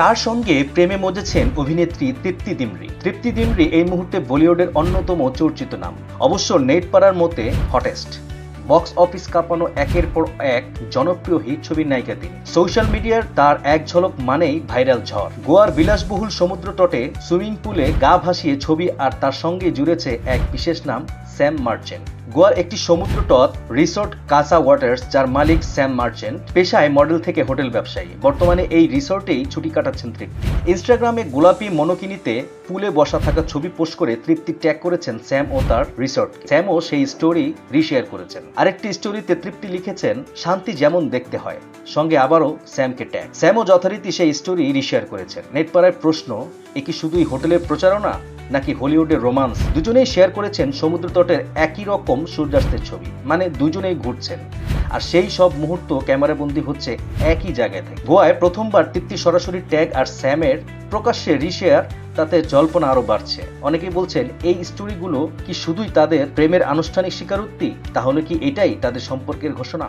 কার সঙ্গে প্রেমে মজেছেন অভিনেত্রী তৃপ্তি দিমরি? তৃপ্তি দিমরি এই মুহূর্তে বলিউডের অন্যতম চর্চিত নাম। অবশ্য নেট পাড়ার মতে হটেস্ট বক্স অফিস কাঁপানো একের পর এক জনপ্রিয় হিট ছবির নায়িকা তিনি। সোশ্যাল মিডিয়ার তার এক ঝলক মানেই ভাইরাল ঝড়। গোয়ার বিলাসবহুল সমুদ্র তটে সুইমিং পুলে গা ভাসিয়ে ছবি আর তার সঙ্গে জুড়েছে এক বিশেষ নাম স্যাম মার্চেন্ট। গোয়ার একটি সমুদ্র তট রিসোর্ট কাসা ওয়াটার্স, যার মালিক স্যাম মার্চেন্ট, পেশায় মডেল থেকে হোটেল ব্যবসায়ী। বর্তমানে এই রিসোর্টেই ছুটি কাটাচ্ছেন তৃপ্তি। ইনস্টাগ্রামে গোলাপি মনোকিনিতে পুলে বসা থাকা ছবি পোস্ট করে তৃপ্তি ট্যাগ করেছেন স্যাম ও তার রিসোর্ট স্যামও সেই স্টোরি রিশেয়ার করেছেন। আরেকটি স্টোরিতে তৃপ্তি লিখেছেন, শান্তি যেমন দেখতে হয়, সঙ্গে আবারও স্যামকে ট্যাগ। স্যামও যথারীতি সেই স্টোরি রিশেয়ার করেছেন। নেটপাড়ায় প্রশ্ন, এ কি শুধুই হোটেলের প্রচারণা নাকি হলিউডের রোমান্স? দুজনেই শেয়ার করেছেন সমুদ্র তটের একই রকম সূর্যাস্তের ছবি। মানে দুজনেই ঘুরছেন। আর সেই সব মুহূর্ত ক্যামেরাবন্দি হচ্ছে একই জায়গায় থেকে। গোয়ায় প্রথমবার তৃপ্তি সরাসরি ট্যাগ আর স্যামের প্রকাশ্যে রিশেয়ার তাতে জল্পনা আরও বাড়ছে। অনেকেই বলছেন, এই স্টোরিগুলো কি শুধুই তাদের প্রেমের আনুষ্ঠানিক স্বীকারোক্তি? তাহলে কি এটাই তাদের সম্পর্কের ঘোষণা?